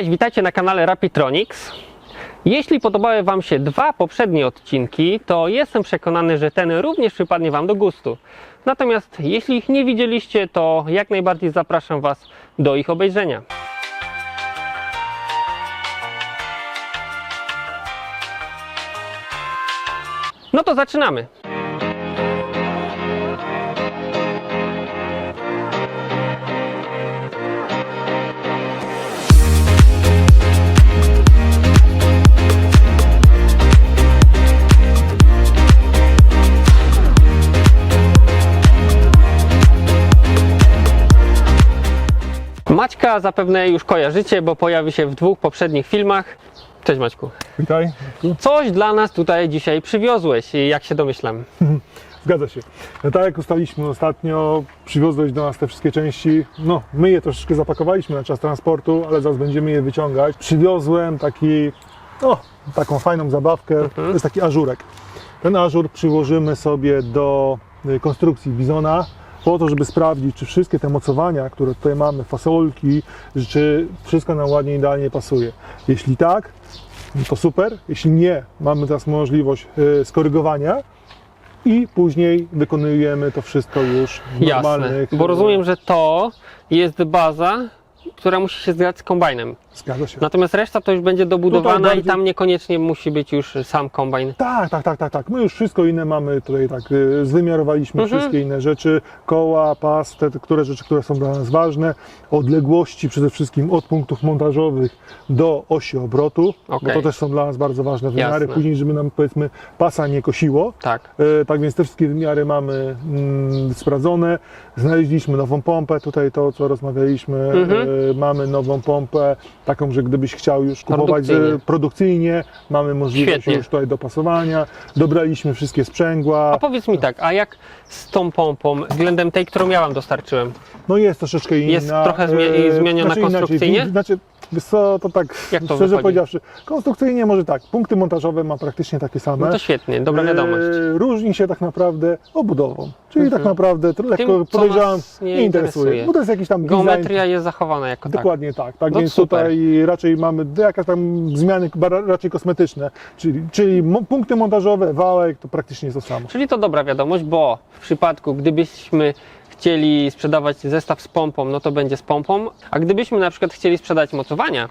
Cześć, witajcie na kanale Rapitronics. Jeśli podobały Wam się dwa poprzednie odcinki, to jestem przekonany, że ten również przypadnie Wam do gustu. Natomiast jeśli ich nie widzieliście, to jak najbardziej zapraszam Was do ich obejrzenia. No to zaczynamy. Maćka zapewne już kojarzycie, bo pojawi się w dwóch poprzednich filmach. Cześć Maćku. Witaj. Coś dla nas tutaj dzisiaj przywiozłeś, jak się domyślam. Zgadza się. No tak jak ustaliliśmy ostatnio, przywiozłeś do nas te wszystkie części. No, my je troszeczkę zapakowaliśmy na czas transportu, ale zaraz będziemy je wyciągać. Przywiozłem taki, no, taką fajną zabawkę. To jest taki ażurek. Ten ażur przyłożymy sobie do y, konstrukcji Bizona po to, żeby sprawdzić, czy wszystkie te mocowania, które tutaj mamy, fasolki, czy wszystko nam ładnie, idealnie pasuje. Jeśli tak, no to super. Jeśli nie, mamy teraz możliwość y, skorygowania i później wykonujemy to wszystko już w Jasne, normalnych... bo rozumiem, że to jest baza, która musi się zgrać z kombajnem. Zgadza się. Natomiast reszta to już będzie dobudowana Tutaj bardziej- i tam niekoniecznie musi być już sam kombajn. Tak, tak, tak, tak, tak. My już wszystko inne mamy tutaj tak, y, zwymiarowaliśmy Mhm. wszystkie inne rzeczy, koła, pas, te, które rzeczy, które są dla nas ważne, odległości przede wszystkim od punktów montażowych do osi obrotu, bo Okej. to też są dla nas bardzo ważne wymiary, Jasne. później, żeby nam powiedzmy pasa nie kosiło. Tak. E, Tak więc te wszystkie wymiary mamy mm, sprawdzone. Znaleźliśmy nową pompę, tutaj to co rozmawialiśmy. Mhm. E, mamy nową pompę, taką, że gdybyś chciał już kupować Produkcyjnie. e, produkcyjnie, mamy możliwość Świetnie. już tutaj dopasowania. Dobraliśmy wszystkie sprzęgła. A powiedz mi tak, a jak z tą pompą względem tej, którą ja Wam dostarczyłem? No jest troszeczkę inna. Jest trochę zmie- e, zmieniona inaczej, konstrukcyjnie? wi- Znaczy, wiesz co, to tak Jak to szczerze wychodzi? powiedziawszy, konstrukcyjnie może tak, punkty montażowe ma praktycznie takie same. No to świetnie, dobra wiadomość. E, Różni się tak naprawdę obudową. Czyli Mhm. tak naprawdę to lekko Tym, co podejrzewam, nas nie interesuje. Bo to jest jakiś tam Geometria design. jest zachowana jako tak. Dokładnie tak. Tak No więc super. tutaj raczej mamy jakieś tam zmiany raczej kosmetyczne. Czyli, czyli mo- punkty montażowe, wałek, to praktycznie jest to samo. Czyli to dobra wiadomość, bo w przypadku, gdybyśmy chcieli sprzedawać zestaw z pompą, no to będzie z pompą, a gdybyśmy na przykład chcieli sprzedać mocowania,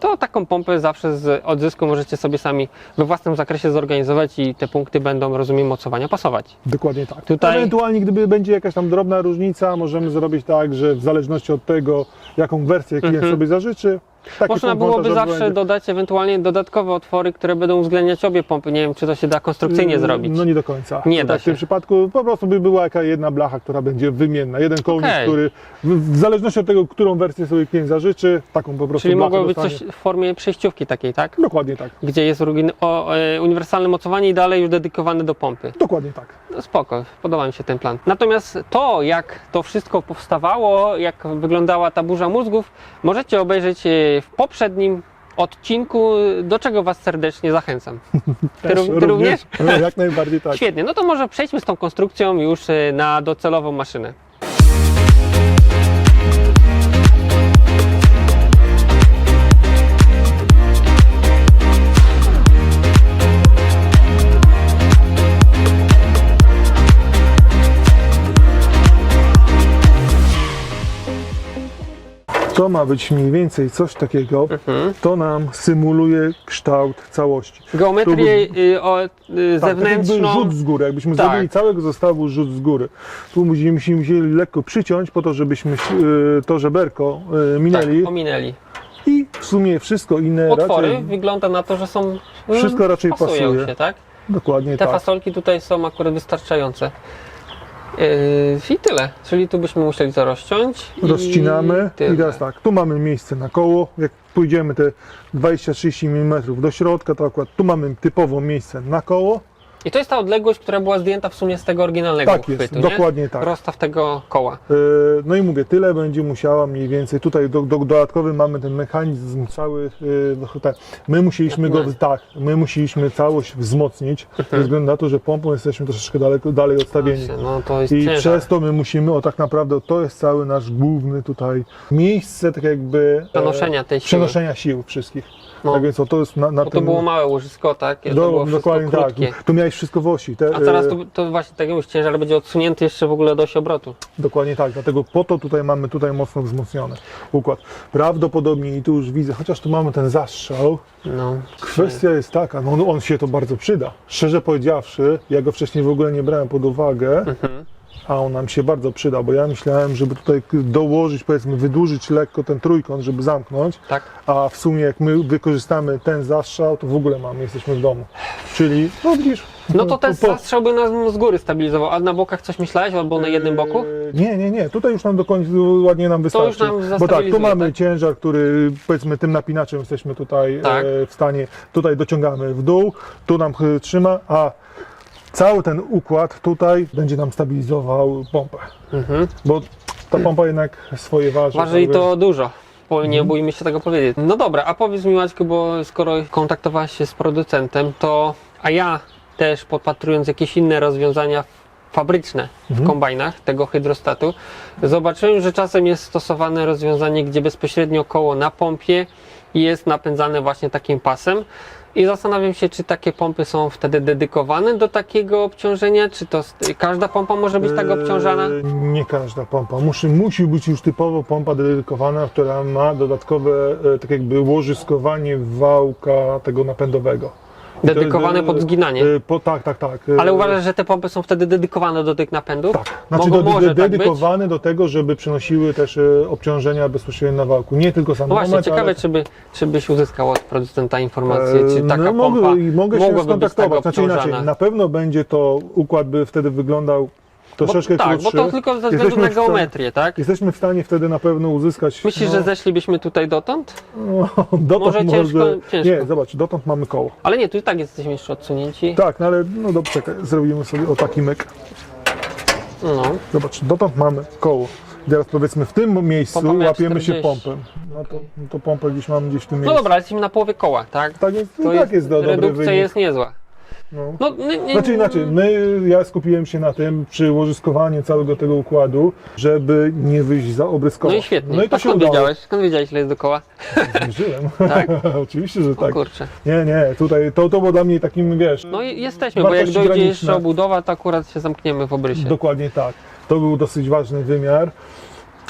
to taką pompę zawsze z odzysku możecie sobie sami we własnym zakresie zorganizować i te punkty będą, rozumiem, mocowania pasować. Dokładnie tak. Tutaj- Ewentualnie, gdyby będzie jakaś tam drobna różnica, możemy zrobić tak, że w zależności od tego, jaką wersję klient Mhm. sobie zażyczy, taki Można byłoby zawsze będzie. dodać ewentualnie dodatkowe otwory, które będą uwzględniać obie pompy. Nie wiem, czy to się da konstrukcyjnie Mm, zrobić. No nie do końca. Nie To da tak W tym się. przypadku po prostu by była jaka jedna blacha, która będzie wymienna. Jeden kołnierz, Okej. który w, zależności od tego, którą wersję sobie klient zażyczy, taką po prostu Czyli mogłoby być coś w formie przejściówki takiej, tak? Dokładnie tak. Gdzie jest e, uniwersalne mocowanie i dalej już dedykowane do pompy. Dokładnie tak. No spoko, podoba mi się ten plan. Natomiast to, jak to wszystko powstawało, jak wyglądała ta burza mózgów, możecie obejrzeć e, w poprzednim odcinku, do czego Was serdecznie zachęcam. Ty, Też ró- ty również? Jak najbardziej tak. Świetnie, no to może przejdźmy z tą konstrukcją już e, na docelową maszynę. To ma być mniej więcej coś takiego, Mhm. to nam symuluje kształt całości. Geometrię y, o, y, Tak, tak zewnętrzną. rzut z góry, jakbyśmy Tak. zrobili całego zestawu rzut z góry. Tu musimy, musieli lekko przyciąć po to, żebyśmy y, to żeberko y, minęli Tak, ominęli. i w sumie wszystko inne Otwory raczej wygląda na to, że są. mm, Wszystko raczej pasują pasuje. się, tak? dokładnie Te tak. fasolki tutaj są akurat wystarczające. Yy, I tyle. Czyli tu byśmy musieli to rozciąć. i Rozcinamy i, tyle. teraz tak, tu mamy miejsce na koło, jak pójdziemy te 20-30 mm do środka, to akurat tu mamy typowo miejsce na koło, I to jest ta odległość, która była zdjęta w sumie z tego oryginalnego Tak jest, uchwytu, nie? dokładnie tak. Rozstaw tego koła. E, No i mówię, tyle będzie musiała mniej więcej. Tutaj do, do, dodatkowy mamy ten mechanizm cały. e, tak, My musieliśmy go, tak, my musieliśmy całość wzmocnić, ze względu na to, że pompą jesteśmy troszeczkę daleko, dalej odstawieni. Właśnie, no to jest I ciężar. przez to my musimy, o tak naprawdę, to jest cały nasz główny tutaj miejsce, tak jakby. e, Przenoszenia tej siły. Przenoszenia sił wszystkich. No. Tak więc o, to jest na, na Bo to tym. było małe łożysko, tak? To do, było wszystko dokładnie tak. Tu miałeś wszystko w osi. Te, A teraz e, to, to właśnie tak jak mówisz, ciężar będzie odsunięty jeszcze w ogóle od osi obrotu. Dokładnie tak, dlatego po to tutaj mamy tutaj mocno wzmocniony układ. Prawdopodobnie i tu już widzę, chociaż tu mamy ten zastrzał, No. kwestia jest taka, no on- on się to bardzo przyda. Szczerze powiedziawszy, ja go wcześniej w ogóle nie brałem pod uwagę, Mhm. A on nam się bardzo przyda, bo ja myślałem, żeby tutaj dołożyć, powiedzmy, wydłużyć lekko ten trójkąt, żeby zamknąć, Tak? a w sumie jak my wykorzystamy ten zastrzał, to w ogóle mamy, jesteśmy w domu. Czyli, no widzisz. No to ten zastrzał by nas z góry stabilizował, a na bokach coś myślałeś albo na jednym boku? Eee, Nie, nie, nie. Tutaj już nam do końca ładnie nam wystarczy. już nam Bo tak, tu mamy tak? ciężar, który powiedzmy tym napinaczem jesteśmy tutaj Tak. e, w stanie, tutaj dociągamy w dół, tu nam trzyma, a cały ten układ tutaj będzie nam stabilizował pompę. Mhm. Bo ta pompa jednak swoje waży. Waży i tak to dużo. Bo nie Mhm. bójmy się tego powiedzieć. No dobra, a powiedz mi Maćku, bo skoro kontaktowałaś się z producentem, to a ja też podpatrując jakieś inne rozwiązania fabryczne w Mhm. kombajnach tego hydrostatu, zobaczyłem, że czasem jest stosowane rozwiązanie, gdzie bezpośrednio koło na pompie jest napędzane właśnie takim pasem. I zastanawiam się, czy takie pompy są wtedy dedykowane do takiego obciążenia, czy to każda pompa może być tak obciążana? Eee, Nie każda pompa. Musi, musi być już typowo pompa dedykowana, która ma dodatkowe e, tak jakby łożyskowanie wałka tego napędowego. Dedykowane e, pod zginanie. e, Po, tak, tak, tak. E, Ale uważasz, że te pompy są wtedy dedykowane do tych napędów? Tak, znaczy Mogą, do, może tak dedykowane do tego, żeby przynosiły też e, obciążenia bezpośrednio na wałku. Nie tylko sam No właśnie, ciekawe, ale... czy, by, czy byś uzyskał od producenta informację, E, czy taka no, pompa mogę, mogę się tak skontaktować. Znaczy inaczej, na pewno będzie to układ by wtedy wyglądał troszeczkę bo, tak, bo to tylko ze względu na geometrię, tak? Jesteśmy w stanie wtedy na pewno uzyskać. Myślisz, no, że zeszlibyśmy tutaj dotąd? no, dotąd Może ciężko- ciężko. Nie, zobacz, dotąd mamy koło. Ale nie, tu i tak jesteśmy jeszcze odsunięci. Tak, no ale no dobrze, czekaj, zrobimy sobie o taki myk. No, Zobacz, dotąd mamy koło. Teraz powiedzmy w tym miejscu łapiemy się 40. pompę. No to, no to pompę gdzieś mamy gdzieś w tym no miejscu. dobra, ale jesteśmy na połowie koła, tak? Tak jest, To no, tak jest do, dobry redukcja wynik. jest niezła. No. No, nie, nie, Znaczy inaczej, my, ja skupiłem się na tym przy łożyskowaniu całego tego układu, żeby nie wyjść za obryskowo. no i świetnie. No i to A się skąd udało. wiedziałeś? Skąd wiedziałeś, ile jest do koła? Zmierzyłem. Tak? Oczywiście, że O tak. kurczę. Nie, nie, tutaj to, to było dla mnie takim, wiesz, No i jesteśmy, bo jak dojdzie graniczne. jeszcze obudowa, to akurat się zamkniemy w obrysie. dokładnie tak. To był dosyć ważny wymiar.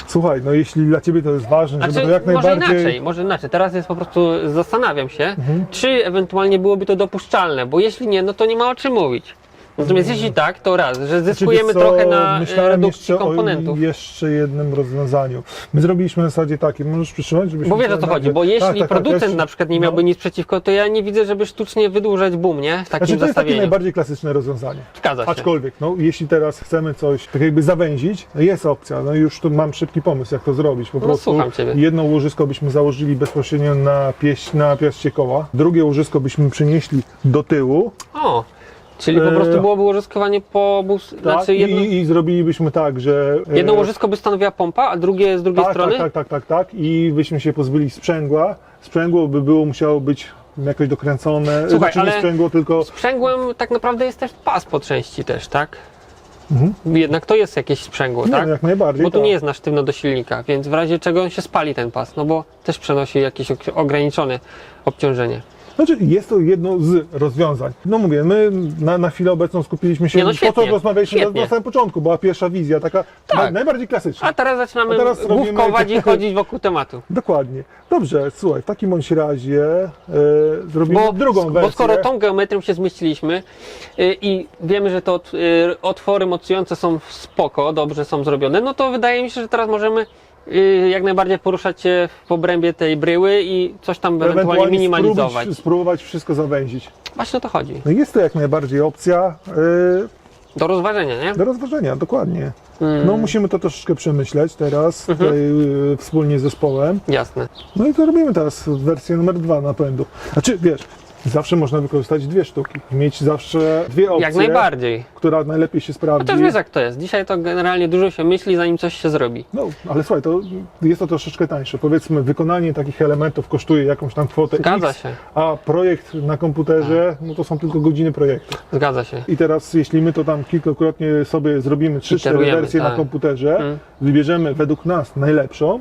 Słuchaj, no jeśli dla Ciebie to jest ważne, żeby Znaczy, to jak może najbardziej... inaczej, może inaczej. Teraz jest po prostu, zastanawiam się, Mhm. czy ewentualnie byłoby to dopuszczalne, bo jeśli nie, no to nie ma o czym mówić. Natomiast jeśli tak, to raz, że Znaczy, zyskujemy co, trochę na e, redukcji komponentów. o jeszcze jednym rozwiązaniu. My zrobiliśmy w zasadzie takie, możesz przytrzymać, żebyśmy... Bo wiesz o co to chodzi, bo tak, jeśli tak, tak, producent też- na przykład nie miałby no. nic przeciwko, to ja nie widzę, żeby sztucznie wydłużać boom, nie? W takim Znaczy to jest takie najbardziej klasyczne rozwiązanie. Zgadza się. Aczkolwiek, no, jeśli teraz chcemy coś tak jakby zawęzić, no jest opcja. No już tu mam szybki pomysł, jak to zrobić. Po No, prostu słucham ciebie. jedno łożysko byśmy założyli bezpośrednio na, pieś, na piaście koła, drugie łożysko byśmy przenieśli do tyłu, O, czyli po E, prostu byłoby łożyskowanie po obu, tak, znaczy jedno, i, i zrobilibyśmy tak, że... e, jedno łożysko by stanowiła pompa, a drugie z drugiej tak, strony? tak, tak, tak, tak, tak. I byśmy się pozbyli sprzęgła. Sprzęgło by było musiało być jakoś dokręcone. Słuchaj, znaczy nie sprzęgło, tylko Sprzęgłem tak naprawdę jest też pas po części też, tak? Mhm. Jednak to jest jakieś sprzęgło, nie, tak? jak najbardziej. Bo tu tak. nie jest na sztywno do silnika, więc w razie czego on się spali ten pas, no bo też przenosi jakieś ograniczone obciążenie. Znaczy, jest to jedno z rozwiązań. No mówię, my na, na chwilę obecną skupiliśmy się Nie, no po świetnie, co rozmawialiśmy na, świetnie. na samym początku, była pierwsza wizja, taka Tak. naj, najbardziej klasyczna. A teraz zaczynamy A teraz robimy- główkować i chodzić wokół tematu. Dokładnie. Dobrze, słuchaj, w takim bądź razie e, zrobimy Bo, drugą wersję. bo skoro tą geometrią się zmieściliśmy y, i wiemy, że ot- y, otwory mocujące są spoko, dobrze są zrobione, no to wydaje mi się, że teraz możemy jak najbardziej poruszać się w obrębie tej bryły i coś tam ewentualnie minimalizować. spróbować, spróbować wszystko zawęzić. Właśnie o to chodzi. No jest to jak najbardziej opcja e, Do rozważenia, nie? do rozważenia, dokładnie. Mm, No musimy to troszeczkę przemyśleć teraz Mhm. tutaj, e, wspólnie z zespołem. Jasne. No i to robimy teraz wersję numer dwa napędu. Znaczy, wiesz, Zawsze można wykorzystać dwie sztuki. Mieć zawsze dwie opcje, Jak najbardziej. która najlepiej się No sprawdzi. też wiesz jak to jest. Dzisiaj to generalnie dużo się myśli, zanim coś się zrobi. No, ale słuchaj, to jest to troszeczkę tańsze. Powiedzmy, wykonanie takich elementów kosztuje jakąś tam kwotę Zgadza X, się, a projekt na komputerze, no to są tylko godziny projektu. zgadza się. I teraz, jeśli my to tam kilkakrotnie sobie zrobimy 3-4 Iterujemy, wersje na tak. komputerze, Mm. wybierzemy według nas najlepszą,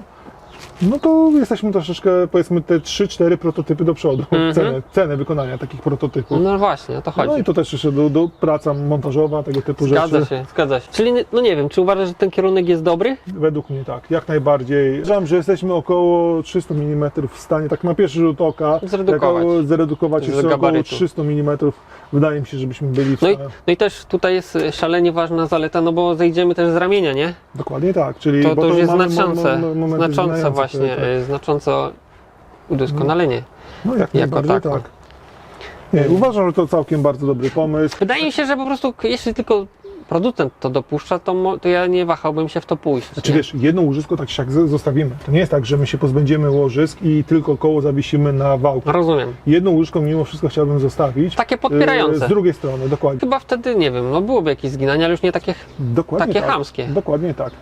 no to jesteśmy troszeczkę, powiedzmy, te 3-4 prototypy do przodu. Mhm. Cenę, cenę wykonania takich prototypów. No właśnie, o to chodzi. No i to też jeszcze do, do praca montażowa, tego typu Zgadza rzeczy. się, zgadza się. Czyli no nie wiem, czy uważasz, że ten kierunek jest dobry? Według mnie tak, jak najbardziej. Uważam, że jesteśmy około 300 mm w stanie, tak na pierwszy rzut oka, Zredukować. jako zredukować Z jeszcze około gabarytu. 300 mm. Wydaje mi się, żebyśmy byli w No i, no i też tutaj jest szalenie ważna zaleta, no bo zejdziemy też z ramienia, nie? Dokładnie tak, czyli To, to już jest mamy znaczące zmieniające właśnie, tak. y, znacząco udoskonalenie. No jak jako tako. tak. Nie, uważam, że to całkiem bardzo dobry pomysł. Wydaje mi się, że po prostu jeśli tylko producent to dopuszcza, to, to ja nie wahałbym się w to pójść. Znaczy nie? wiesz, jedno łożysko tak siak zostawimy. To nie jest tak, że my się pozbędziemy łożysk i tylko koło zawiesimy na wałku. Rozumiem. Jedno łyżką mimo wszystko chciałbym zostawić. Takie Yy, podpierające. Z drugiej strony, dokładnie. Chyba wtedy, nie wiem, no byłoby jakieś zginanie, ale już nie takie... dokładnie takie tak. chamskie. Dokładnie tak.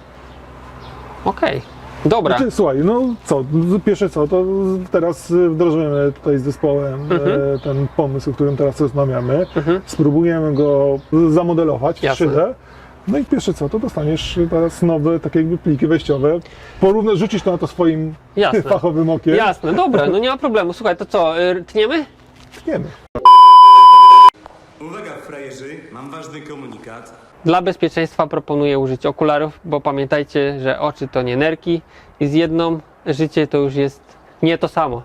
Okej, dobra. Znaczy, słuchaj, no co, pierwsze co, to teraz y, wdrożymy tutaj z zespołem Mhm. e, ten pomysł, o którym teraz rozmawiamy. Mhm. Spróbujemy go zamodelować w Jasne. 3D. No i pierwsze co, to dostaniesz teraz nowe takie jakby pliki wejściowe. Porówno, rzucisz to na to swoim Jasne. fachowym okiem. Jasne, dobra, no nie ma problemu. Słuchaj, to co, y, tniemy? Wiemy. Uwaga, frajerzy, mam ważny komunikat. Dla bezpieczeństwa proponuję użyć okularów, bo pamiętajcie, że oczy to nie nerki i z jedną życie to już jest nie to samo.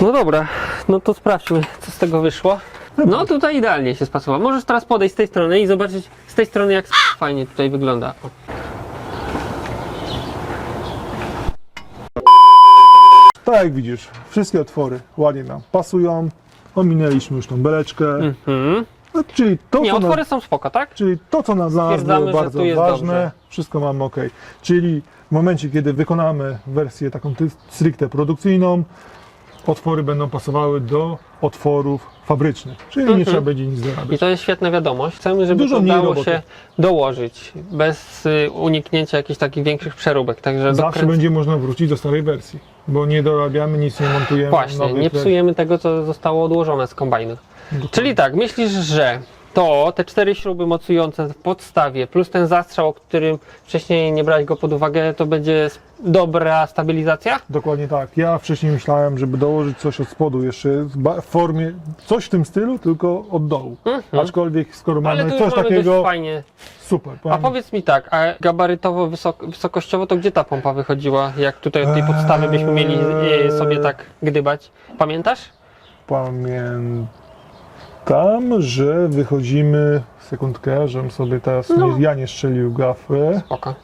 No dobra, no to sprawdźmy, co z tego wyszło. No tutaj idealnie się spasowało. Możesz teraz podejść z tej strony i zobaczyć z tej strony, jak fajnie tutaj wygląda. Tak jak widzisz, wszystkie otwory ładnie nam pasują. Ominęliśmy już tą beleczkę. Mhm. No, czyli, to, Nie, co nam, otwory są spoko, tak? czyli to, co nam dla nas Stwierdzamy, było że bardzo tu jest ważne, dobrze. wszystko mamy ok. Czyli w momencie, kiedy wykonamy wersję taką ty- stricte produkcyjną, otwory będą pasowały do otworów fabrycznych. Czyli nie Mhm. trzeba będzie nic I dorabiać. to jest świetna wiadomość. Chcemy, żeby Dużo to mniej dało roboty. się dołożyć bez y, uniknięcia jakichś takich większych przeróbek. Także Zawsze dokręc- będzie można wrócić do starej wersji, bo nie dorabiamy, nic nie montujemy. Właśnie, nowych nie wersji. psujemy tego, co zostało odłożone z kombajnu. Czyli tak, myślisz, że to te cztery śruby mocujące w podstawie plus ten zastrzał, o którym wcześniej nie brałeś go pod uwagę, to będzie dobra stabilizacja? Dokładnie tak. Ja wcześniej myślałem, żeby dołożyć coś od spodu jeszcze w formie, coś w tym stylu, tylko od dołu. Mhm. Aczkolwiek skoro Ale mamy tu coś już mamy takiego, fajnie. super. A powiem- powiedz mi tak, a gabarytowo, wysok, wysokościowo, to gdzie ta pompa wychodziła? Jak tutaj od tej podstawy byśmy mieli e, sobie tak gdybać? Pamiętasz? Pamiętam, że wychodzimy, sekundkę, żebym sobie teraz No. nie, ja nie strzelił gafy. Spoko.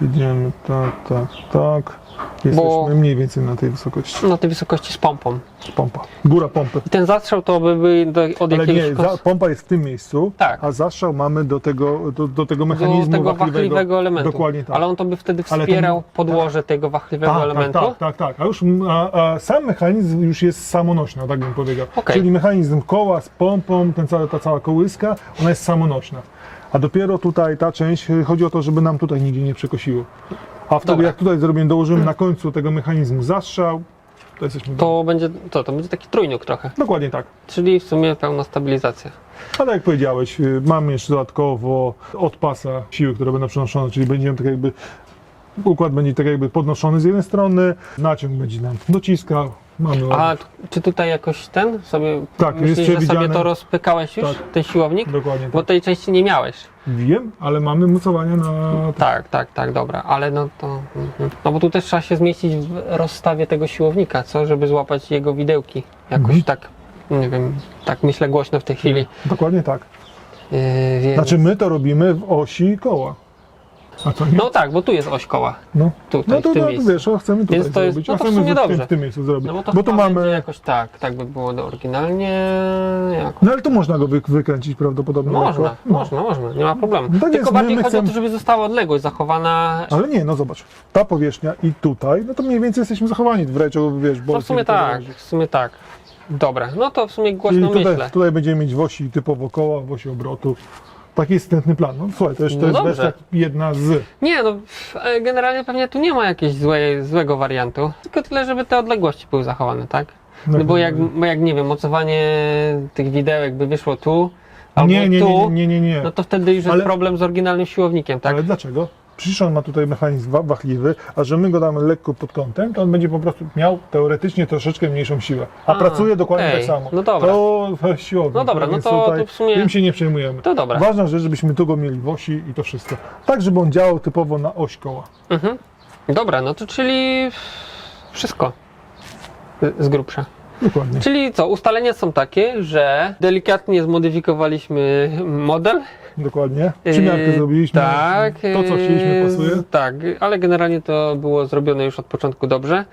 Idziemy tak, tak, tak. Jesteśmy Bo- mniej więcej na tej wysokości. Na tej wysokości z pompą. Pompa. Góra pompy. I ten zastrzał to by był do, od Ale jakiegoś nie, za, pompa jest w tym miejscu, Tak. a zastrzał mamy do tego, do, do tego do mechanizmu tego wachliwego elementu. Dokładnie tak. Ale on to by wtedy Ale wspierał ten- podłoże tego wachliwego tak, elementu. Tak, tak, tak, tak. A już a, a sam mechanizm już jest samonośny, tak bym powiedział. Okej. Czyli mechanizm koła z pompą, ten cały, ta cała kołyska, ona jest samonośna. A dopiero tutaj ta część, y, chodzi o to, żeby nam tutaj nigdzie nie przekosiło. A wtedy Dobra. jak tutaj zrobimy, dołożymy na końcu tego mechanizmu zastrzał, to jesteśmy... To będzie, to, to będzie taki trójniuk trochę. Dokładnie tak. Czyli w sumie pełna stabilizacja. Ale jak powiedziałeś, y, mamy jeszcze dodatkowo od pasa siły, które będą przenoszone, czyli będziemy tak jakby, układ będzie tak jakby podnoszony z jednej strony, naciąg będzie nam dociskał, mamy A czy tutaj jakoś ten sobie Tak, jest myślisz, że sobie to rozpykałeś już, Tak. ten siłownik? Dokładnie Bo tak. tej części nie miałeś. Wiem, ale mamy mocowania na... Tak, tak, tak, dobra, ale no to. mhm. No bo tu też trzeba się zmieścić w rozstawie tego siłownika, co? Żeby złapać jego widełki. Jakoś Mhm. tak, nie wiem, tak myślę głośno w tej chwili. Dokładnie tak. Yy, więc... Znaczy my to robimy w osi koła. A co nie? No tak, bo tu jest oś koła. No, tutaj, no to, w tym no, to miejscu. wiesz, o, chcemy tutaj Więc to jest- zrobić. no a to w chcemy sumie w tym, dobrze. w tym miejscu zrobić. No bo to bo to chyba mamy... będzie jakoś tak, tak by było oryginalnie. Jak... No ale tu można go wy, wykręcić prawdopodobnie. Można. No. można, można, nie ma problemu. No tak Tylko jest, my- bardziej my chodzi o to, chcemy- żeby została odległość zachowana. Ale nie, no zobacz, ta powierzchnia i tutaj, no to mniej więcej jesteśmy zachowani w wreczu, wiesz, No w sumie tak, w sumie tak. Dobra, no to w sumie głośno Czyli myślę. tutaj, tutaj będziemy mieć wosi typowo koła, wosi obrotu. Taki jest wstępny plan. No słuchaj, to, jest, to No jest dobrze. wersja jedna z. Nie, no e, generalnie pewnie tu nie ma jakiegoś złej, złego wariantu. Tylko tyle, żeby te odległości były zachowane, tak? No bo jak, bo jak nie wiem, mocowanie tych widełek by wyszło tu, albo nie, nie, tu, nie, nie, nie, nie. no to wtedy już jest Ale- problem z oryginalnym siłownikiem, tak? Ale dlaczego? Przecież on ma tutaj mechanizm wa- wahliwy, a że my go damy lekko pod kątem, to on będzie po prostu miał teoretycznie troszeczkę mniejszą siłę. A, A, pracuje dokładnie okej. tak samo. No dobra. To siłownik. No dobra, no to- tutaj to w sumie- Tym się nie przejmujemy. To dobra. Ważna rzecz, żebyśmy tu go mieli w osi i to wszystko. Tak, żeby on działał typowo na oś koła. Mhm. Dobra, no to czyli wszystko z- z grubsza. Dokładnie. Czyli co, ustalenia są takie, że delikatnie zmodyfikowaliśmy model. Dokładnie. Przymiarkę Yy, zrobiliśmy. Tak. To, co chcieliśmy, yy, pasuje. Tak, ale generalnie to było zrobione już od początku dobrze.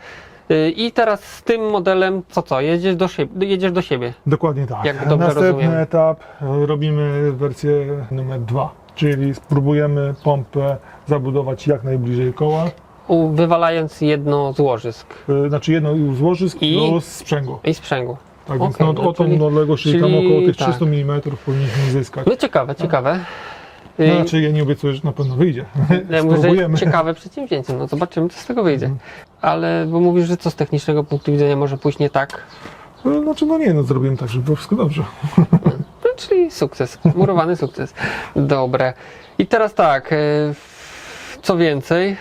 Yy, I teraz z tym modelem, co co, jedziesz do siebie? Jedziesz do siebie. Dokładnie tak. Jak dobrze Następny rozumiem. etap e, robimy wersję numer dwa, czyli spróbujemy pompę zabudować jak najbliżej koła. Wywalając jedno z łożysk Znaczy jedno z łożysk I? plus sprzęgło. i sprzęgu. Tak więc Okej, no, no o tą czyli- odległość, czyli tam czyli około tych tak. 300 mm powinniśmy zyskać. No ciekawe, ciekawe. No, Yy, znaczy ja nie obiecuję, że na pewno wyjdzie. Ja mówię, że Spróbujemy. ciekawe przedsięwzięcie, no zobaczymy, co z tego wyjdzie. Mhm. Ale, bo mówisz, że co z technicznego punktu widzenia może pójść nie tak, No, Znaczy no nie, no zrobiłem tak, żeby było wszystko dobrze. no, czyli sukces, murowany sukces. Dobre. I teraz tak, e, co więcej,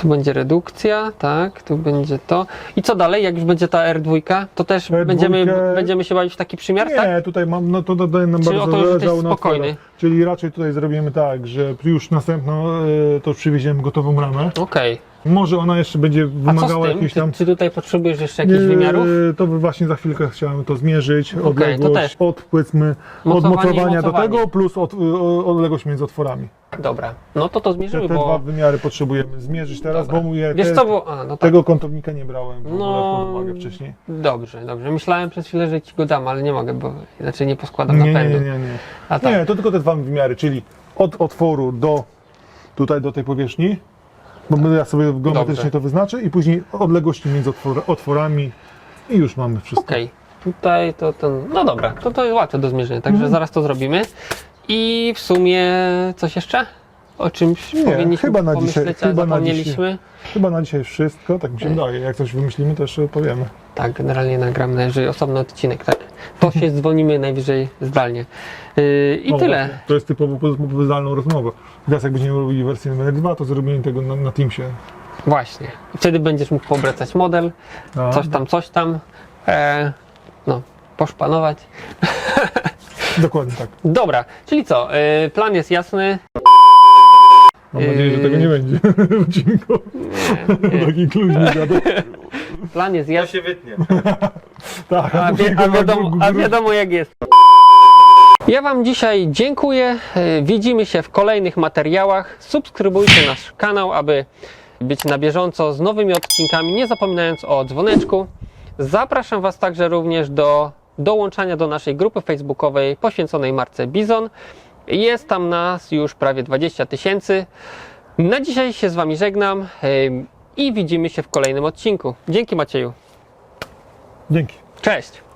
tu będzie redukcja, tak, tu będzie to. I co dalej, jak już będzie ta R2, to też R2 będziemy, będziemy się bawić w taki przymiar, nie, tak? tutaj mam, no to dodaję nam Czyli bardzo o to, że jesteś spokojny. Czyli raczej tutaj zrobimy tak, że już następną e, to przywieziemy gotową ramę. Okej. Może ona jeszcze będzie wymagała jakichś Czy, tam. czy tutaj potrzebujesz jeszcze jakichś Nie, wymiarów? To by właśnie za chwilkę chciałem to zmierzyć. odległość też. od powiedzmy Mocowanie od mocowania do mocowanie. tego plus od, o- odległość między otworami. Dobra, no to to Te, zmierzymy, te dwa bo... wymiary potrzebujemy zmierzyć teraz, Dobra. bo mówię, Wiesz te, co, bo... A, no tak. tego kątownika nie brałem w ogóle No, pod uwagę wcześniej. Dobrze, dobrze. Myślałem przez chwilę, że ci go dam, ale nie mogę, bo inaczej nie poskładam Nie, nie, napędu. nie, nie, nie. A tak. Nie, to tylko te dwa wymiary, czyli od otworu do tutaj do tej powierzchni, bo ja sobie geometrycznie Dobrze. to wyznaczę i później odległości między otwor, otworami i już mamy wszystko. Okej, tutaj to ten. No dobra, to to jest łatwe do zmierzenia, także Mhm. zaraz to zrobimy. I w sumie coś jeszcze? O czymś Nie, powinniśmy chyba na pomyśleć, dzisiaj- chyba na zapomnieliśmy. Chyba na dzisiaj wszystko, tak mi się wydaje. Jak coś wymyślimy, to jeszcze powiemy. Tak, generalnie nagram najwyżej osobny odcinek, tak? To się dzwonimy najwyżej zdalnie. Yy, I O, tyle. To jest typowo po- zdalną rozmowę. Teraz jak będziemy robili wersję numer dwa, to zrobimy tego na, na Teamsie. Właśnie. Wtedy będziesz mógł poobracać model, A, coś tam, coś tam. E, no, poszpanować. Dokładnie tak. Dobra, czyli co? Yy, plan jest jasny. Mam nadzieję, że tego nie będzie w odcinku. Nie. Taki kluźny gadał. Plan jest jasny. się wytnie. Tak, A, wie, a, wiadomo, a wiadomo jak jest. Ja Wam dzisiaj dziękuję. E, Widzimy się w kolejnych materiałach. Subskrybujcie nasz kanał, aby być na bieżąco z nowymi odcinkami, nie zapominając o dzwoneczku. Zapraszam Was także również do dołączania do naszej grupy facebookowej poświęconej marce Bizon. Jest tam nas już prawie 20 tysięcy. Na dzisiaj się z Wami żegnam i widzimy się w kolejnym odcinku. Dzięki Macieju. Dzięki. Cześć!